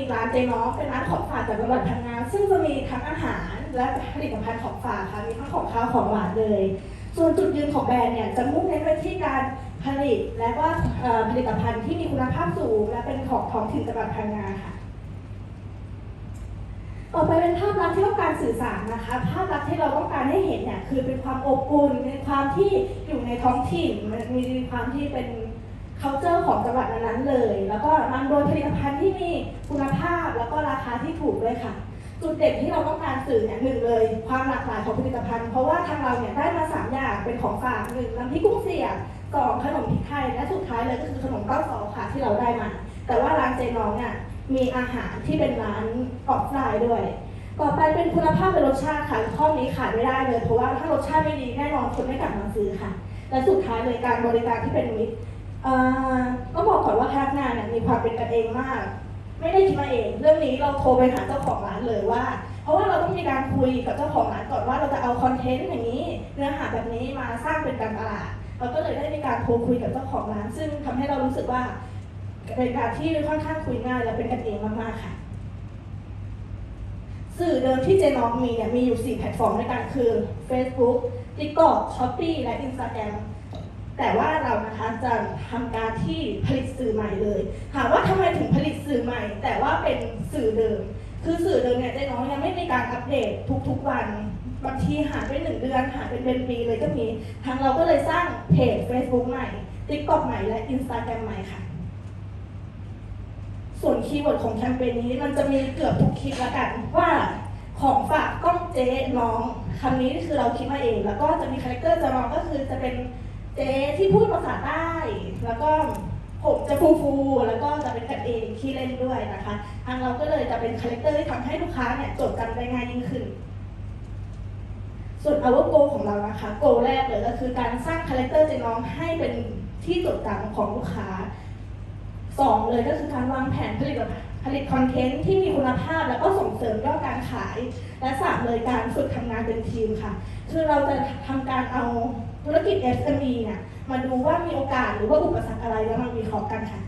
มีร้านเจน้องเป็นร้านของฝากจากจังหวัดพังงาซึ่งจะมีทั้งอาหารและผลิตภัณฑ์ของฝากค่ะมีทั้งของข้าวของหวานเลย ส่วนจุดยืนของแบรนด์เนี่ยจะมุ่งเน้นไปที่การผลิตและก็เอ่อผลิตภัณฑ์ที่มีคุณภาพสูง และเป็นของท้องถิ่นจังหวัดพังงาค่ะต่อไปเป็นภาพลักษณ์ที่ต้องการสื่อสารนะคะ ภาพลักษณ์ที่เราต้องการให้เห็นเนี่ยคือเป็นความอบอุ่นเป็นความที่อยู่ในท้องถิ่นมีความที่เป็น culture ของจังหวัดนั้นๆเลย แล้วก็นำโดยผลิตภัณฑ์ที่มีคุณภาพแล้วก็ราคาที่ถูกด้วยค่ะ จุดเด่นที่เราต้องการสื่อเนี่ยหนึ่งเลย ความหลากหลายของผลิตภัณฑ์ เพราะว่าทางเราเนี่ยได้มาสามอย่างเป็นของฝากหนึ่งน้ำพริกกุ้งเสียบสองขนมพริกไทย และสุดท้ายเลยก็คือขนมเต้าซอค่ะที่เราได้มา แต่ว่าร้านเจน้องเนี่ยมีอาหารที่เป็นร้านออฟไลน์ด้วย ต่อไปเป็นคุณภาพและรสชาติค่ะข้อนี้ขาดไม่ได้เลย เพราะว่าถ้ารสชาติไม่ดีแน่นอนคนไม่กลับมาซื้อค่ะ และสุดท้ายเลยการบริการที่เป็นมิตร ก็บอกก่อนว่าพนักงานเนี่ยมีความเป็นกันเองมาก ไม่ได้คิดมาเอง เรื่องนี้เราโทรไปหาเจ้าของร้านเลยว่า เพราะว่าเราต้องมีการคุยกับเจ้าของร้านก่อนว่าเราจะเอาคอนเทนต์อย่างนี้ เนื้อหาแบบนี้มาสร้างเป็นการตลาดเราก็เลยได้มีการโทรคุยกับเจ้าของร้าน ซึ่งทำให้เรารู้สึกว่าเป็นการที่ค่อนข้างคุยง่ายและเป็นกันเองมากๆค่ะ สื่อเดิมที่เจน้องมีเนี่ยมีอยู่ 4 แพลตฟอร์มด้วยกันคือ Facebook TikTok Shopee และ Instagram แต่ว่าเรานะคะจะทำการที่ผลิตสื่อใหม่เลยถามว่าทำไมถึงผลิตสื่อใหม่ แต่ว่าเป็นสื่อเดิม คือสื่อเดิมเนี่ยเจ๊น้องยังไม่มีการอัปเดตทุกๆวันบางทีหายไปหนึ่งเดือนหายเป็นเป็นปีเลยก็มี ทางเราก็เลยสร้างเพจ Facebook ใหม่ TikTok ใหม่และ Instagram ใหม่ค่ะ ส่วนคีย์เวิร์ดของแคมเปญนี้มันจะมีเกือบทุกคลิปล้วกันว่าของฝากก้องเจ๊น้องคำนี้คือเราคิดมาเอง แล้วก็จะมีคาแรคเตอร์จะน้องก็คือจะเป็น เจ๊ที่พูดภาษาใต้ แล้วก็ผมจะฟูฟูแล้วก็จะเป็นกันเองที่เล่นด้วยนะคะทางเราก็เลยจะเป็นคาแรคเตอร์ที่ทำให้ลูกค้าเนี่ยจดจำได้ง่ายยิ่งขึ้น ส่วน our goal ของเรานะคะ goal แรกเลยก็คือการสร้างคาแรคเตอร์เจน้องให้เป็นที่จดจำของลูกค้าสองเลยก็คือการวางแผนผลิตผลิตคอนเทนต์ที่มีคุณภาพแล้วก็ส่งเสริมยอดการขาย และสามเลยการฝึกทำงานเป็นทีมค่ะ คือเราจะทำการเอา ธุรกิจ SME เนี่ยมาดูว่ามีโอกาสหรือว่าอุปสรรคอะไรแล้วมาวิเคราะห์กันค่ะ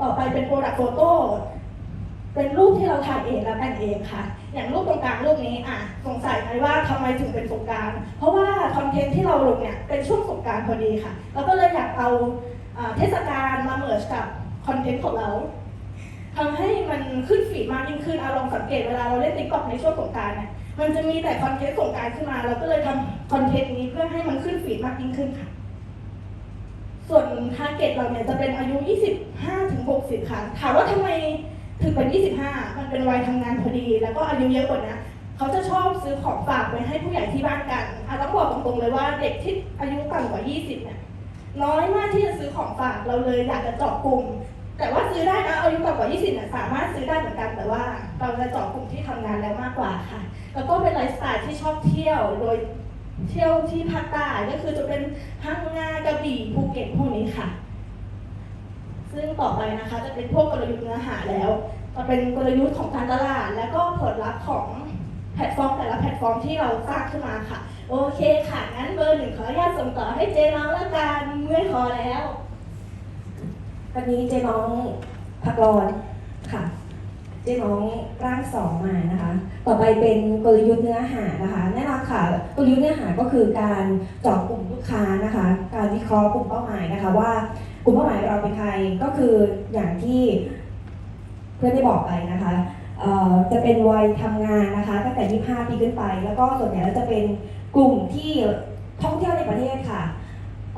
ต่อไปเป็น Product Photo เป็นรูปที่เราถ่ายเองและแต่งเองค่ะ อย่างรูปตรงกลางรูปนี้อะสงสัยไหมว่าทำไมถึงเป็นสงการ เพราะว่าคอนเทนต์ที่เราลงเนี่ยเป็นช่วงสงการพอดีค่ะเราก็เลยอยากเอาอเทศกาลมาเมิร์กับคอนเทนต์ของเราทำให้มันขึ้นฟีมากยิ่งขึ้นเอาลองสังเกตเวลาเราเล่นติ๊กต็อกในช่วงสงการเนี่ย มันจะมีแต่คอนเทนต์ส่งการขึ้นมา เราก็เลยทำคอนเทนต์นี้เพื่อให้มันขึ้นฟีดมากยิ่งขึ้นค่ะ ส่วนทาร์เก็ตเราเนี่ยจะเป็นอายุ 25ถึง60 ค่ะ ถามว่าทำไมถึงเป็น 25 มันเป็นวัยทำงานพอดี แล้วก็อายุเยอะกว่านี้เขาจะชอบซื้อของฝากไปให้ผู้ใหญ่ที่บ้านกันอะต้องบอกตรงๆเลยว่าเด็กที่อายุต่ำกว่า 20 เนี่ยน้อยมากที่จะซื้อของฝากเราเลยอยากจะเจาะกลุ่ม แต่ว่าซื้อได้นะอายุต่ำกว่า 20เนี่ยสามารถซื้อได้เหมือนกัน แต่ว่าเราจะเจาะกลุ่มที่ทำงานแล้วมากกว่าค่ะ แล้วก็เป็นไลฟ์สไตล์ที่ชอบเที่ยวโดยเที่ยวที่ภาคใต้ก็คือจะเป็นพังงากระบี่ภูเก็ตพวกนี้ค่ะ ซึ่งต่อไปนะคะ จะเป็นพวกกลยุทธ์เนื้อหาแล้ว จะเป็นกลยุทธ์ของการตลาด และก็ผลลัพธ์ของแพลตฟอร์มแต่ละแพลตฟอร์มที่เราสร้างขึ้นมาค่ะ โอเคค่ะงั้นเบอร์หนึ่งขออนุญาตส่งต่อให้เจน้องละกันเมื่อยคอแล้ว วันนี้เจ๊น้องพักรอนค่ะ เจ๊น้องร่างสองมานะคะ ต่อไปเป็นกลยุทธ์เนื้อหานะคะแน่นอนค่ะ กลยุทธ์เนื้อหาก็คือการเจาะกลุ่มลูกค้านะคะ การวิเคราะห์กลุ่มเป้าหมายนะคะว่ากลุ่มเป้าหมายเราเป็นใครก็คืออย่างที่เพื่อนได้บอกไปนะคะจะเป็นวัยทำงานนะคะตั้งแต่ 25 ปีขึ้นไป แล้วก็ส่วนใหญ่แล้วจะเป็นกลุ่มที่ท่องเที่ยวในประเทศค่ะ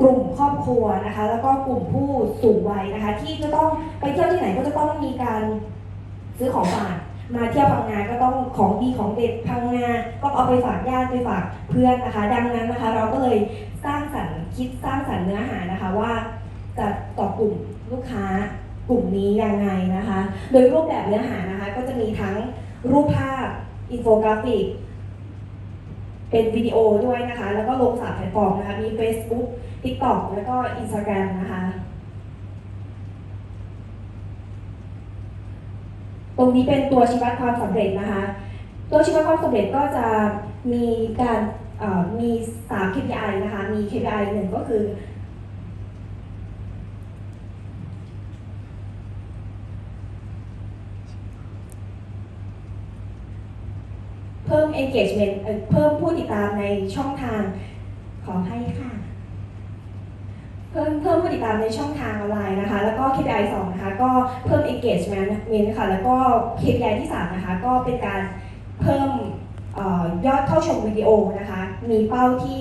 กลุ่มครอบครัวนะคะ แล้วก็กลุ่มผู้สูงวัยนะคะ ที่จะต้องไปเที่ยวที่ไหนก็จะต้องมีการซื้อของฝากมาเที่ยวพังงาก็ต้องของดีของเด็ดพังงาก็เอาไปฝากญาติไปฝากเพื่อนนะคะ ดังนั้นนะคะ เราก็เลยสร้างสรรค์คิดสร้างสรรค์เนื้อหานะคะว่าจะต่อกลุ่มลูกค้ากลุ่มนี้ยังไงนะคะ โดยรูปแบบเนื้อหานะคะ ก็จะมีทั้งรูปภาพอินโฟกราฟิก เป็นวิดีโอด้วยนะคะ แล้วก็ลงสามแพลตฟอร์มนะคะ มี Facebook TikTok แล้วก็ Instagram นะคะ ตรงนี้เป็นตัวชี้วัดความสำเร็จนะคะ ตัวชี้วัดความสำเร็จก็จะมีการมี 3 KPI นะคะ มี KPI หนึ่งก็คือ พิ่ม engagement เพิ่มผู้ติดตามในช่องทางขอให้ค่ะ เพิ่มเพิ่มผู้ติดตามในช่องทางออนไลน์นะคะ แล้วก็ KPI 2นะคะก็เพิ่ม engagement ค่ะแล้วก็ KPI ที่ 3 นะคะ ก็เป็นการเพิ่มออยอดเข้าชมวิดีโอนะคะ มีเป้าที่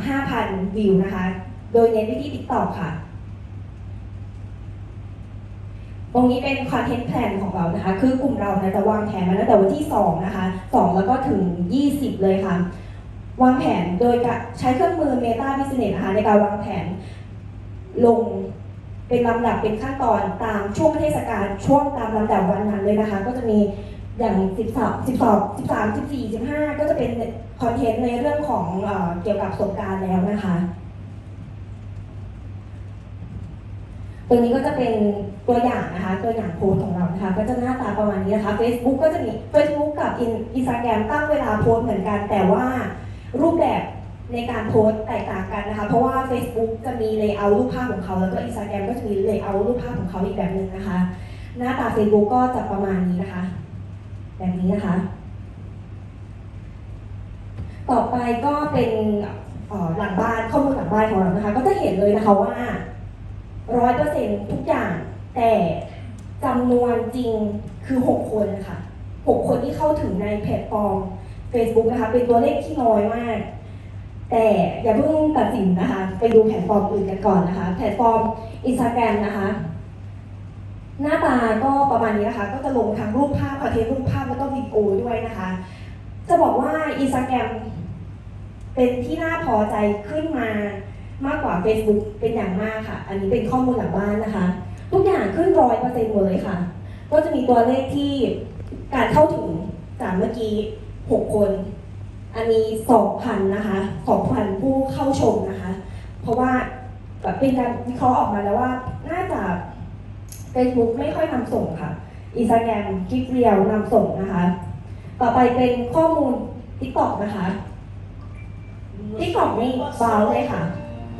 5,000 วิวนะคะ โดยเน้นไปที่ TikTok ค่ะ ตรงนี้เป็นคอนเทนต์แพลนของเรานะคะ คือกลุ่มเรานี่ยจะวางแผนมาตั้งแต่วันที่ 2 นะคะ 2 แล้วก็ถึง 20 เลยค่ะ วางแผนโดยการใช้เครื่องมือ Meta Business นะคะในการวางแผนลงเป็นลำดับเป็นขั้นตอนตามช่วงเทศกาลช่วงตามลำดับวันนั้นเลยนะคะ ก็จะมีอย่าง 12 12 13 14 15 ก็จะเป็นคอนเทนต์ในเรื่องของเอเกี่ยวกับสงการแล้วนะคะ ตัวนี้ก็จะเป็นตัวอย่างนะคะตัวอย่างโพสของเรานะคะก็จะหน้าตาประมาณนี้นะคะ Facebook ก็จะมี Facebook กับ Instagram ตั้งเวลาโพสเหมือนกัน แต่ว่ารูปแบบในการโพสแตกต่างกันนะคะ เพราะว่า Facebook จะมี layout รูปภาพของเขา แล้วก็ Instagram ก็จะมี layout รูปภาพของเขาอีกแบบหนึ่งนะคะ หน้าตา Facebook ก็จะประมาณนี้นะคะ แบบนี้นะคะ ต่อไปก็เป็นหลังบ้านข้อมูลหลังบ้านของเรานะคะ ก็จะเห็นเลยนะคะว่า ร้อยเปอร์เซ็นทุกอย่าง แต่จำนวนจริงคือ 6 คนค่ะ 6 คนที่เข้าถึงในแพลตฟอร์ม Facebook นะคะ เป็นตัวเลขที่น้อยมาก แต่อย่าเพิ่งตัดสินนะคะ ไปดูแพลตฟอร์มอื่นกันก่อนนะคะ แพลตฟอร์ม Instagram นะคะ หน้าตาก็ประมาณนี้นะคะ ก็จะลงทั้งรูปภาพคอนเทนต์รูปภาพแล้วก็วิดีโอด้วยนะคะ จะบอกว่า Instagram เป็นที่น่าพอใจขึ้นมา มากกว่า Facebook เป็นอย่างมากค่ะ อันนี้เป็นข้อมูลหลังบ้านนะคะ ทุกอย่างขึ้นร้อยเปอร์เซ็นต์หมดเลยค่ะ ก็จะมีตัวเลขที่การเข้าถึงจากเมื่อกี้ 6 คน อันนี้ 2,000 นะคะ 2,000 ผู้เข้าชมนะคะ เพราะว่าแบบเป็นการวิเคราะห์ออกมาแล้วว่า น่าจะ Facebook ไม่ค่อยนำส่งค่ะ Instagram คลิปเรียวนำส่งนะคะ ต่อไปเป็นข้อมูล TikTok นะคะ TikTok นี่ว้าเลยค่ะ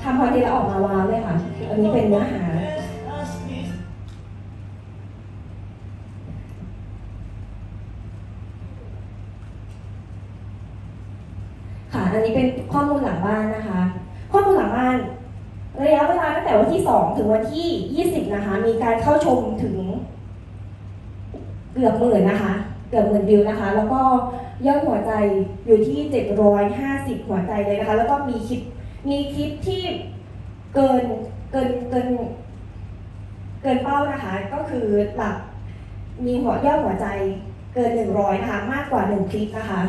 ทำคอนเทนต์แล้วออกมาว้าวเลยค่ะ อันนี้เป็นเนื้อหา ค่ะ อันนี้เป็นข้อมูลหลังบ้านนะคะ ข้อมูลหลังบ้านระยะเวลาตั้งแต่วันที่ 2 ถึงวันที่ 20 นะคะ มีการเข้าชมถึงเกือบหมื่นนะคะ เกือบหมื่นวิวนะคะ แล้วก็ยอดหัวใจอยู่ที่ 750 หัวใจเลยนะคะ แล้วก็มีคลิป มีคลิปที่เกินเกินเกิน เกินเป้านะคะ ก็คือหลักมีหัวยอดหัวใจเกิน 100 นะคะ มากกว่า 1 คลิปนะคะ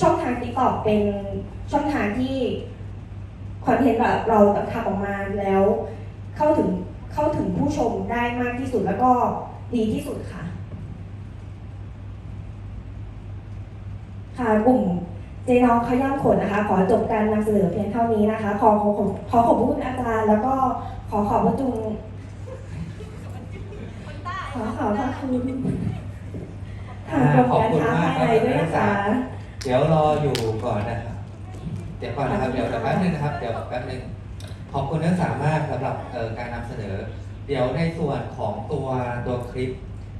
ช่องทาง TikTok เป็นช่องทางที่คอนเทนต์แบบเราทำออกมาแล้ว เข้าถึงเข้าถึงผู้ชมได้มากที่สุดแล้วก็ดีที่สุดค่ะ ค่ะกลุ่ม เจน้องขย้ำขนนะคะ ขอจบการนำเสนอเพียงเท่านี้นะคะขอขอขอขอขอบคุณอาจารย์ แล้วก็ขอขอบพระคุณขอขอบพระคุณทางกรมการค้าภายในด้วยนะคะเดี๋ยวรออยู่ก่อนนะครับ เดี๋ยวก่อนนะครับ เดี๋ยวแป๊บนึงนะครับ เดี๋ยวแป๊บนึงขอบคุณนักศึกษามากสำหรับการนำเสนอ เดี๋ยวในส่วนของตัวตัวคลิป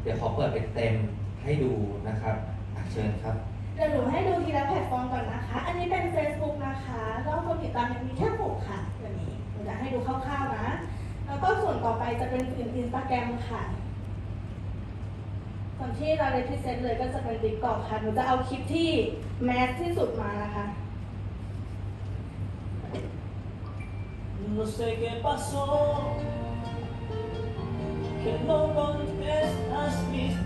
เดี๋ยวขอเปิดเป็นเต็มให้ดูนะครับเชิญครับ เดี๋ยวหนูให้ดูทีละแพลตฟอร์มก่อนนะคะ อันนี้เป็น Facebook นะคะยอดคนติดตามยังมีแค่หกค่ะตัวนี้หนูจะให้ดูคร่าวๆนะ แล้วก็ส่วนต่อไปจะเป็นอินสตาแกรมค่ะส่วนที่เราเรพิเซนต์เลยก็จะเป็นติ๊กต็อกค่ะ หนูจะเอาคลิปที่แมสที่สุดมานะคะ No sé qué pasó, que no contestas mis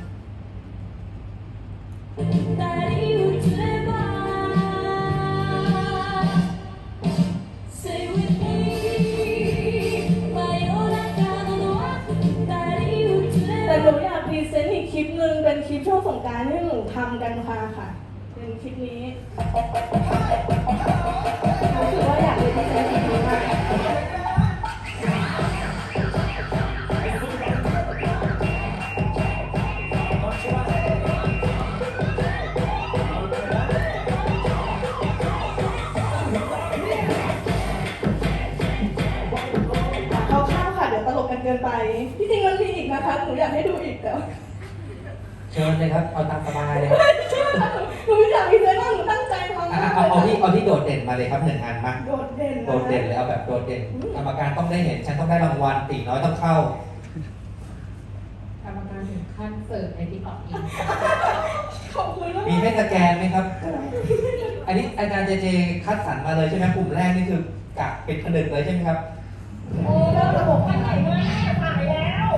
แต่หนูอยากพรีเซนต์อีกคลิปหนึ่งเป็นคลิปช่วงสงกรารที่หนูทำกันค่ะค่ะ เป็นคลิปนี้ หนูอยากให้ดูอีกแต่ว่าเชิชิญเลยครับ เอาตามสบายเลยครับหนูไม่อยากมีเซนว่าหนูตั้งใจทำอะเอาเอาที่เอาที่โดดเด่นมาเลยครับหนึ่งอันมาโดดเด่นนะโดดเด่นเลยเอาแบบโดดเด่นกรรมการต้องได้เห็นฉันต้องได้รางวัลตีน้อยต้องเข้า กรรมการถึงขั้นเสิร์ฟในติ๊กต็อกเองขอบคุณมากมีให้สแกนไหมครับ อันนี้อาจารย์เจเจคัดสรรมาเลยใช่ไหมกลุ่มแรกนี่คือกะเป็นผนึกเลยใช่ไหมครับ โอ้ระบบไปไหนมาถ่ายแล้ว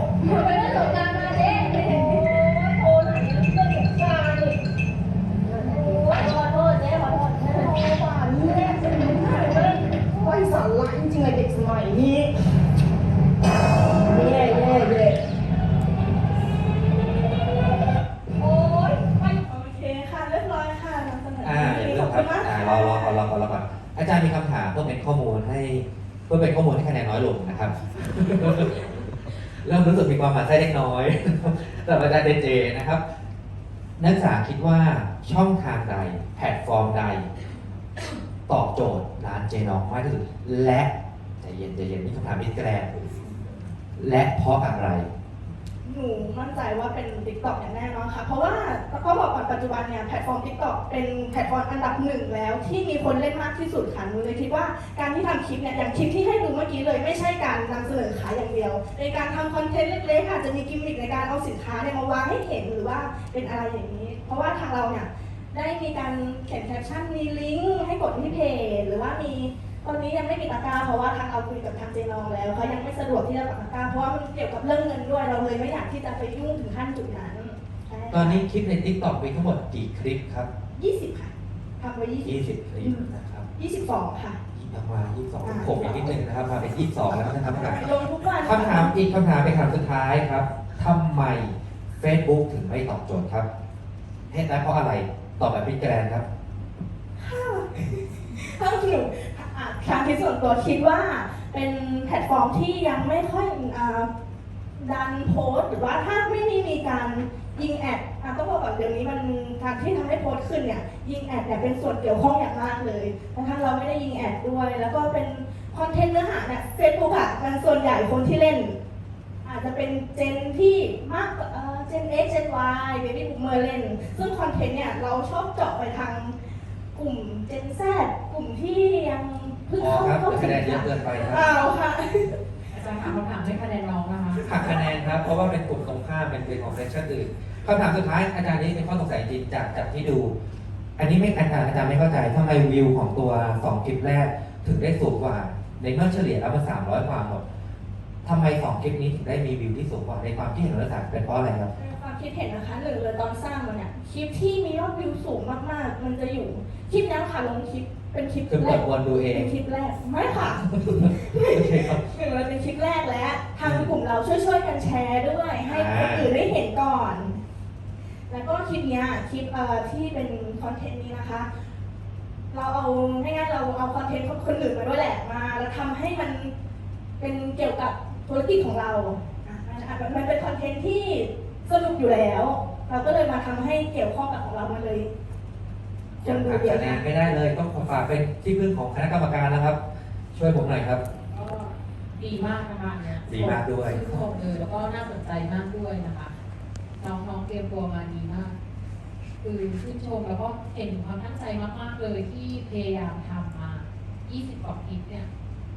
อาจารย์มีคำถามเพื่อเป็นข้อมูลให้ เพื่อเป็นข้อมูลให้คะแนนน้อยลงนะครับ เริ่มรู้สึกมีความหมั่นไส้เล็กน้อยสำหรับอาจารย์เจเจนะครับ นักศึกษาคิดว่าช่องทางใดแพลตฟอร์มใด ตอบโจทย์ร้านเจน้องมากที่สุดและใจเย็นใจเย็นนี่คำถามอินแกรนและเพราะอะไร หนูมั่นใจว่าเป็น t ิ k t o k อย่างแน่นอนค่ะ เพราะว่าก็บอกก่อนปัจจุบันเนี่ยแพลตฟอร์ม t ิ k t o k เป็นแพลตฟอร์มอันดับหนึ่งแล้ว ที่มีคนเล่นมากที่สุดค่ะหนูเลยคิดว่าการที่ทำคลิปเนี่ยอย่างคลิปที่ให้ดูเมื่อกี้เลยไม่ใช่การนำเสนอขายอย่างเดียว ในการทำคอนเทนต์เล็กๆอาจจะมีกิมมิคในการเอาสินค้าเนี่ยมาวางให้เห็นหรือว่าเป็นอะไรอย่างนี้ เพราะว่าทางเราเนี่ยได้มีการเขียนแคปชั่นมีลิงก์ให้กดที่เพจหรือว่ามี ตอนนี้ยังไม่มีตะกร้าเพราะว่าทางเราคุยกับทางเจนองแล้วเขายังไม่สะดวกที่จะปักตะกร้าเพราะว่ามันเกี่ยวกับเรื่องเงินด้วยเราเลยไม่อยากที่จะไปยุ่งถึงขั้นจุดนั้นใช่ตอนนี้คลิปใน t ิ k t o k มีทั้งหมดกี่คลิปครับ ยี่สิบค่ะทำไว้ยี่สิบ 20 คลิปนะครับยี่สิบสองค่ะ ยี่สิบมา22ผมอีกนิดนึงนะครับมาเป็น22แล้วนะครับลงทุกวันคำถามอีกคำถามเป็นคำสุดท้ายครับทำไม Facebook ถึงไม่ตอบโจทย์ครับเหตุใดเพราะอะไรตอบแบบพิจารณาครับถ้าหนู อะทางที่ส่วนตัวคิดว่าเป็นแพลตฟอร์มที่ยังไม่ค่อยอดันโพสหรือว่าถ้าไม่มีมีการยิงแอดต้องบอกก่อนเดี๋ยวนี้มันการที่ทำให้โพสขึ้นเนี่ยยิงแอดเนี่ยเป็นส่วนเกี่ยวข้องอย่างมากเลยแต่ทางเราไม่ได้ยิงแอดด้วย แล้วก็เป็นคอนเทนต์เนื้อหาเนี่ยเฟซบุ๊กอะมันส่วนใหญ่คนที่เล่น อาจจะเป็นเจนที่มากกว่าเจน X เจน Y เบบี้บูมเมอร์เล่น ซึ่งคอนเทนต์เนี่ยเราชอบเจาะไปทางกลุ่มเจน Z กลุ่มที่ยัง เพิ่งพอเข้าครับเข้าคะแนนเยอะเกินไปครับเปล่าค่ะ อาจารย์ถามคำถามให้คะแนนน้องนะคะหักคะแนนครับ เพราะว่าเป็นกลุ่มตรงข้ามเป็นเป็นของเซสชั่นอื่นคำถามสุดท้ายอาจารย์นี้เป็นข้อสงสัยจริงจากจากที่ดู อันนี้ไม่อาจารย์อาจารย์ไม่เข้าใจทำไมวิวของตัวสองคลิปแรกถึงได้สูงกว่า ในเมื่อเฉลี่ยแล้วมันสามร้อยกว่าหมดทำไมสองคลิปนี้ถึงได้มีวิวที่สูงกว่าในความคิดเห็นของนักศึกษาเป็นเพราะอะไรครับในความคิดเห็นนะคะหนึ่งเลยตอนสร้างมันเนี่ยคลิปที่มียอดวิวสูงมากๆ มันจะอยู่คลิปนี้ค่ะลงคลิป เป็นคลิปคือแรกกดวนดูเองเป็นคลิปแรกไม่ค่ะโอเคครับ หนึ่งเลยเป็นคลิปแรกแล้วทางกลุ่มเราช่วยๆกันแชร์ด้วย ให้คนอื่นได้เห็นก่อน แล้วก็คลิปเนี้ยคลิปเอ่อที่เป็นคอนเทนต์นี้นะคะ เราเอาง่ายๆเราเอาคอนเทนต์คนอื่นมาด้วยแหละมา แล้วทำให้มันเป็นเกี่ยวกับธุรกิจของเราอะมันอะมันเป็นคอนเทนต์ที่สนุกอยู่แล้ว เราก็เลยมาทำให้เกี่ยวข้องกับของเรามาเลย จนดูหักเยอะคะแนนนะไม่ได้เลย ต้องขอฝากเป็นที่พึ่งของคณะกรรมการนะครับ ช่วยผมหน่อยครับ ก็ดีมากนะคะอันเนี่ยดีมากด้วย ชื่นชมเลยแล้วก็น่าสนใจมากด้วยนะคะน้องๆเตรียมตัวมาดีมาก คือชื่นชมแล้วก็เห็นความตั้งใจมากๆเลยที่พยายามทำมา 20 กว่าคลิปเนี่ย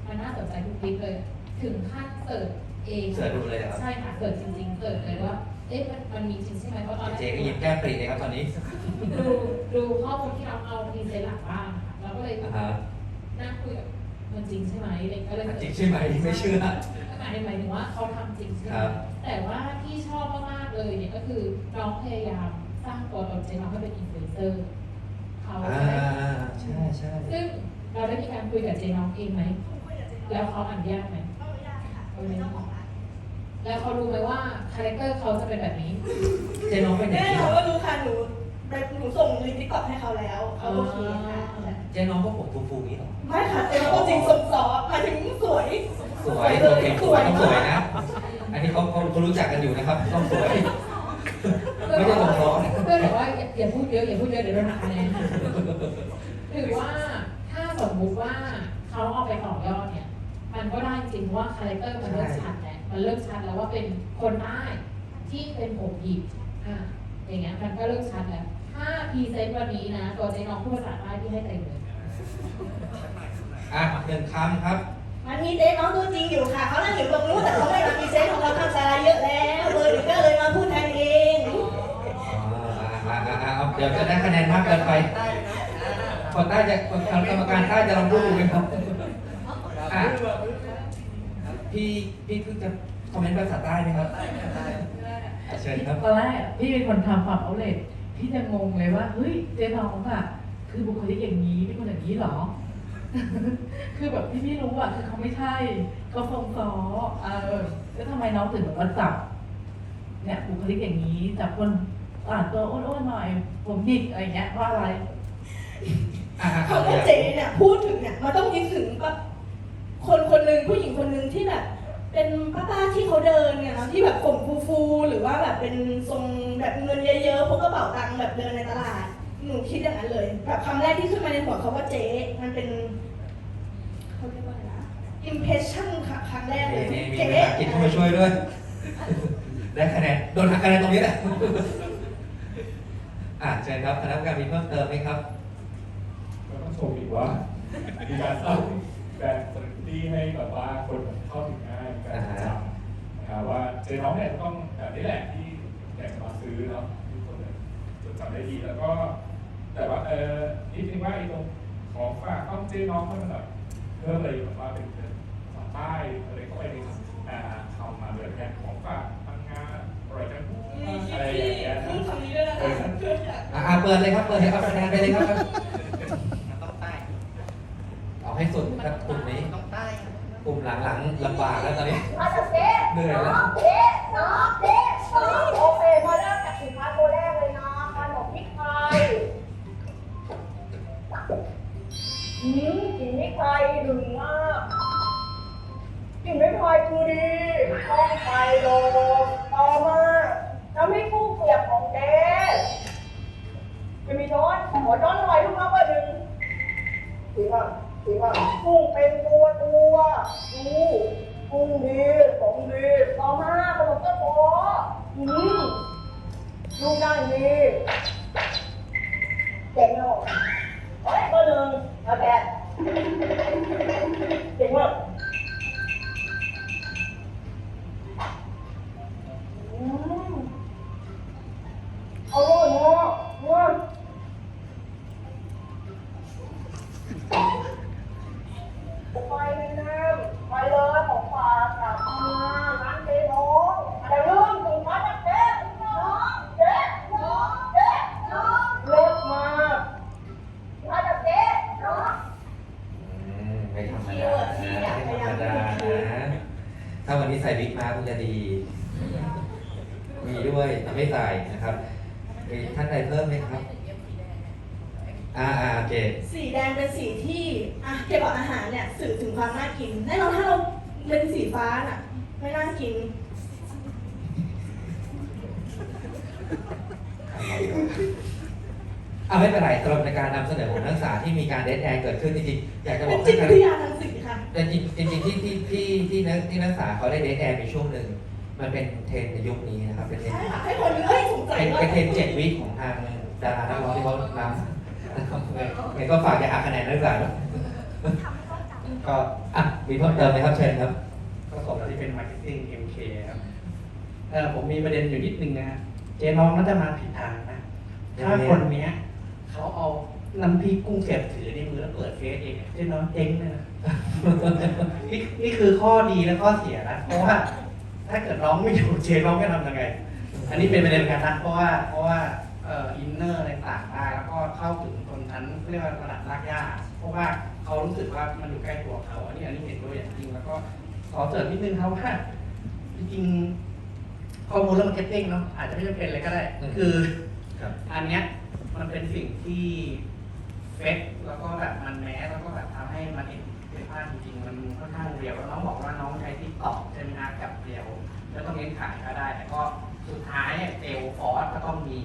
มันน่าสนใจทุกคลิปเลย ถึงขั้นเสิร์ชเอง เสิร์ชดูเลยเหรอครับ ใช่ค่ะเสิร์ชจริงๆเสิร์ชเลยว่าเอ๊ะมันมันมีจริงใช่ไหมเพราะตอนแรกเจก็ยิ้มแก้มปรีเลยครับตอนนี้ดูดูข้อมูลที่เราเอาพรีเซนต์หลังบ้านนะคะเราก็เลยอ่าฮะนั่งคุยกับมันจริงใช่ไหมเด็กก็เลยจริงใช่ไหมไม่เชื่อหมายหมายถึงว่าเขาทำจริงใช่ไหมครับ แต่ว่าที่ชอบมากๆเลยเนี่ยก็คือน้องพยายามสร้างตัวตนเจน้องให้เป็นอินฟลูเอนเซอร์เขาอ่าจะได้ใช่ใช่ซึ่งเราได้มีการคุยกับเจน้องเองไหม แล้วเขาอนุญาตไหม แล้วเขารู้ไหมว่าคาแรคเตอร์เขาจะเป็นแบบนี้เจน้องเป็นเด็กแน่ที่นอนว่ารู้ค่ะหนูหนูส่งลิงก์ติ๊กต็อกให้เขาแล้วเขาโอเคค่ะเจน้องก็ผมฟูๆนี้หรอไม่ค่ะเจนตัวจริงสมซอหมายถึงสวยสวยโอเคสวยต้องสวยนะ อันนี้เขาเขาเขารู้จักกันอยู่นะครับ ต้องสวย ไม่ได้ลงร้อนเพื่อนบอกว่าอย่าอย่าพูดเยอะอย่าพูดเยอะเดี๋ยวโดนหักคะแนนหรือว่าถ้าสมมุติว่าเขาเอาไปต่อยอดเนี่ย มันก็ได้จริงเพราะว่าคาแรคเตอร์มันเริ่มชัดแล้ว มันเริ่มชัดแล้วว่าเป็นคนใต้ที่เป็นผมหยิบอ่าอย่างเงี้ยมันก็เริ่มชัดแล้วถ้าพรีเซนต์วันนี้นะตัวเจ๊น้องพูดภาษาใต้ที่ให้เต็มเลยอะหนึ่งคำครับ มันมีเจ๊น้องตัวจริงอยู่ค่ะ เขานั่งอยู่ตรงนู้นแต่เขาไม่มามีเจ๊ของเราทำสาระเยอะแล้วเบอร์หนึ่งก็เลยมาพูดแทนเองอ๋ออะอะอะอะเอาเดี๋ยวจะได้คะแนนมากเกินไป คนใต้จะคนกรรมการใต้จะลองพูดดูไหมครับอะ พี่พี่เพิ่งจะคอมเมนต์ภาษาใต้ไหมครับอะเชิญครับ ตอนแรกอะพี่เป็นคนทำความเอาเลทพี่จะงงเลยว่า เฮ้ยเจ๊น้องอะคือบุคลิกอย่างนี้เป็นคนอย่างนี้เหรอ คือแบบที่พี่รู้อะคือเขาไม่ใช่เขาฟงซ้อเออแล้วทำไมน้องถึงแบบว่าจับเนี่ยบุคลิกอย่างนี้จับคนอ่าตัวอ้วนๆหน่อย ผมหยิกอะไรเงี้ยว่าอะไร อะอะคำว่าเจ๊เนี่ยพูดถึงเนี่ยมันต้องนึกถึงแบบ คนคนหนึ่งผู้หญิงคนหนึ่งที่แบบ เป็นป้าๆที่เขาเดินเนี่ยเนาะที่แบบผมฟูๆหรือว่าแบบเป็นทรงแบบเงินเยอะๆพกกระเป๋าตังค์แบบเดินในตลาด หนูคิดอย่างนั้นเลยแบบคำแรกที่ขึ้นมาในหัวเขาว่าเจ๊มันเป็นเขาเรียกว่าอะไรนะ impression ค่ะครั้งแรกเลนี่ยนี่มีเจ๊ภาษาอังกฤษเข้ามาช่วยด้วย ได้คะแนน โดนหักคะแนนตรงนี้แหละ อะเชิญครับคณะกรรมการมีเพิ่มเติมไหมครับ ก็ต้องชมอีกว่ามีการสร้าง แบรนด์สตรีทตี้ให้แบบว่าคนเข้าถึงง่ายมีการจดจำนะครับว่าเจน้องเนี่ยต้องแบบนี้แหละที่อยากจะมาซื้อเนาะทุกคนเนี่ยจดจำได้ดีแล้วก็ แต่ว่าเออนิดนึงว่าไอ้ตรงของฝากต้องเจน้องมันแบบเพิ่มอะไรแบบว่าเป็นเป็นภาษาใต้อะไรเข้าไปในอ่าคำมาเลยแทนของฝากพังงาอร่อยจังอะไรอย่างเงี้ยนะพูดคำนี้ด้วยนะคะเพื่อนอยากอะอะเปิดเลยครับเปิดเลยครับคะแนนไปเลยครับต้องใต้เอา ให้สุดครับกลุ่มนี้ กลุ่มหลังๆลำบากแล้วตอนนี้ เหนื่อยแล้วเจ๊น้องเจ๊น้องโอเคพอเริ่มจากสินค้าตัวแรกเลยนะขนมพริกไทยอืมกลิ่นพริกไทยถึงมากกลิ่พริกไทยคือดีต้องไปโลต่อมาน้ำพริกกุ้งเปียกของเจ๊จะมีช้อนขอช้อนหน่อยทุกน้งว่าหนึ่งจริงป่ะ จริงป่ะกุ้งเป็นตัวตัวดูกุ้งดีของดีต่อมาขนมต้นโพอืมลูกได้ดีเจ๋งเลยเฮ้ยเบอร์หนึ่งเอาแกเจ๋งมาก ด้วยแต่ไม่ใส่นะครับมีท่านใดเพิ่มไหมครับ อ่าอ่าโอเคสีแดงเป็นสีที่อะเกี่ยวกับอาหารเนี่ยสื่อถึงความน่ากินแน่นอนถ้าเราเป็นสีฟ้าน่ะไม่น่ากิน เอาไม่เป็นไรสำหรับในการนำเสนอของนักศึกษาที่มีการเดทแอร์เกิดขึ้นจริงๆอยากจะบเป็อนกจิให้ตคณะ วิทยาทางสีค่ะ แต่จริงจริงๆที่ที่ที่ที่นักที่นักศึกษาเขาได้เดทแอร์ในช่วงหนึ่ง มันเป็นเทรนด์ในยุคนี้นะครับ เป็นเทรนใช่ด์ค่ะให้คนเอ้ยสงสัยเป็นว่าเป็นเทรนด์เจ็ดวิของทางดารานักร้องที่เขานำนะครับไงก็ฝากอย่าหักคะแนนนักศึกษาด้วยก็อะมีเพิ่มเติมไหมครับเชิญครับก็สมที่เป็น Marketing MK ครับเออผมมีประเด็นอยู่นิดนึงนะฮะเจ๊น้องน่าจะมาผิดทางนะถ้าคนเนี้ยเขาเอาน้ำพริกกุ้งเสียบถือในมือแล้วเปิดเฟซเองเจ๊น้องเจ๊งเลยนะนี่นี่คือข้อดีและข้อเสียนะเพราะว่า ถ้าเกิดน้องไม่อยู่เจ๊น้องจะทำยังไง อันนี้เป็นประเด็นการทัดเพราะว่าเพราะว่าเอ่ออินเนอร์อะไรต่างได้แล้วก็เข้าถึงคนชั้นเรียกว่าระดับรากหญ้าเพราะว่าเขารู้สึกว่ามันอยู่ใกล้ตัวเขาอันนี้อันนี้เห็นด้วยอย่างจริงแล้วก็ขอเสริมนิดนึงครับว่าจริงๆข้อมูลเรื่องมาร์เก็ตติ้งเนาะอาจจะไม่จำเป็นเลยก็ได้อืมคือครับอันเนี้ยมันเป็นสิ่งที่เฟกแล้วก็แบบมันแม้แล้วก็แบบทำให้มันเห็น เป็นภาพจริงๆมันค่อนข้างเรียวแล้วน้องบอกว่าน้องใช้ทิกตอกใช่ไหมฮะกับเรียวแล้วต้องเน้นขายก็ได้ แต่ก็สุดท้ายเนี่ยเซลล์ฟอร์สก็ต้องมี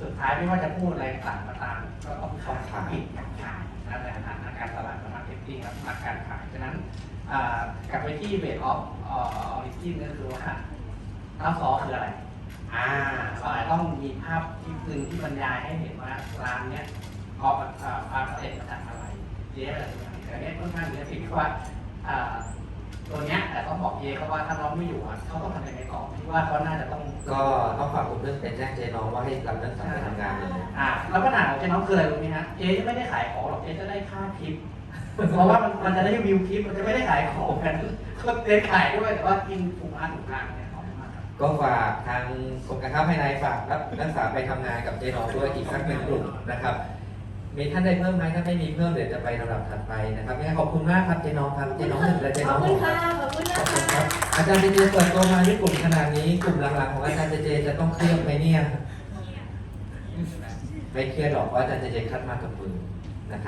สุดท้ายไม่ว่าจะพูดอะไรต่างก็ตามก็ต้องขายขายขายนะแต่ฐานะการตลาดและมาร์เก็ตติ้งและมาการขายฉะนั้นอ่ากลับไปที่เบสออฟออริจินก็คือว่าน้ำซอสคืออะไรอ่าเราอาจจะต้องมีภาพคลิปหนึ่งที่บรรยายให้เห็นว่าร้านเนี้ยพอเอ่อความสำเร็จมาจากอะไรเจ๊อะไรต่างๆ แต่เนี้ยค่อนข้างจะผิดที่ว่าอ่าตัวเนี้ยแต่ต้องบอกเจ๊เขาว่าถ้าน้องไม่อยู่อะเขาต้องทำยังไงต่อที่ว่าเขาน่าจะต้องก็ต้องฝากผมเรื่องเป็นแจ้งเจน้องว่าให้รับเรื่องสั่งไปทำงานเลยอ่าแล้วปัญหาของเจ๊น้องคืออะไรรู้ไหมฮะเจ๊จะไม่ได้ขายของหรอกเจ๊จะได้ค่าทิปเพราะว่ามันมันจะได้วิวคลิปมันจะไม่ได้ขายของกันก็เจ๊ขายด้วยแต่ว่ากินถุงอาหารถุงกลางเนี่ยขอบคุณมากครับก็ฝากทางกรมการค้าภายในฝากรับนักศึกษาไปทำงานกับเจน้องด้วยอีกสักหนึ่งกลุ่มนะครับ มีท่านใดเพิ่มไหมถ้าไม่มีเพิ่มเดี๋ยวจะไปลำดับถัดไปนะครับยังไงขอบคุณมากครับเจน้องครับเจน้องหนึ่งและเจขน้ออบงหคุณกคค่ะ รับ ขอบคุณขนะอบคุณคะครับอาจารย์เจเจเปิดตัวมาที่กลุ่มขนาดนี้ กลุ่มหลังๆของอาจารย์เจเจจะต้องเครียดไหมเนี่ย ไม่เครียดหรอกเพราะอาจารย์เจเจคัดมากับมือ